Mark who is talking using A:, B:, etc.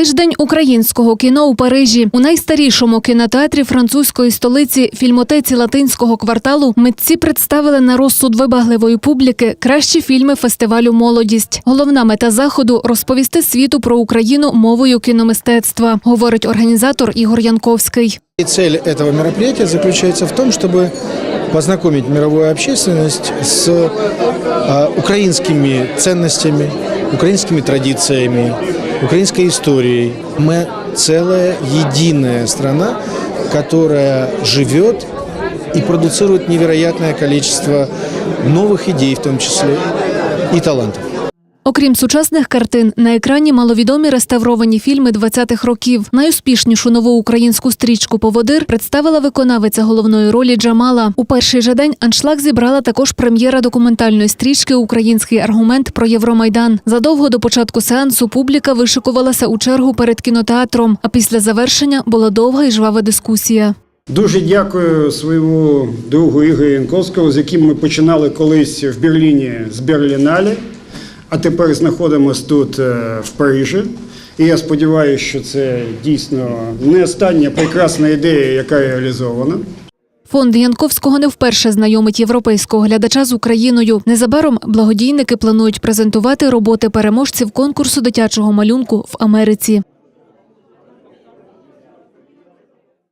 A: Тиждень українського кіно у Парижі у найстарішому кінотеатрі французької столиці фільмотеці латинського кварталу митці представили на розсуд вибагливої публіки кращі фільми фестивалю Молодість. Головна мета заходу розповісти світу про Україну мовою кіномистецтва, говорить організатор Ігор Янковський.
B: И цель этого мероприятия заключается в том, чтобы познакомить мировую общественность с а, украинскими ценностями, украинскими традициями, украинской историей. Мы целая единая страна, которая живет и продуцирует невероятное количество новых идей в том числе и талантов.
A: Окрім сучасних картин, на екрані маловідомі реставровані фільми 20-х років. Найуспішнішу нову українську стрічку Поводир представила виконавиця головної ролі Джамала. У перший же день аншлаг зібрала також прем'єра документальної стрічки Український аргумент про Євромайдан. Задовго до початку сеансу публіка вишикувалася у чергу перед кінотеатром. А після завершення була довга і жвава дискусія.
C: Дуже дякую своєму другу Ігорю Янковському, з яким ми починали колись в Берліні з Берліналі, а тепер знаходимося тут е, в Парижі. І я сподіваюся, що це дійсно не остання прекрасна ідея, яка реалізована.
A: Фонд Янковського не вперше знайомить європейського глядача з Україною. Незабаром благодійники планують презентувати роботи переможців конкурсу дитячого малюнку в Америці.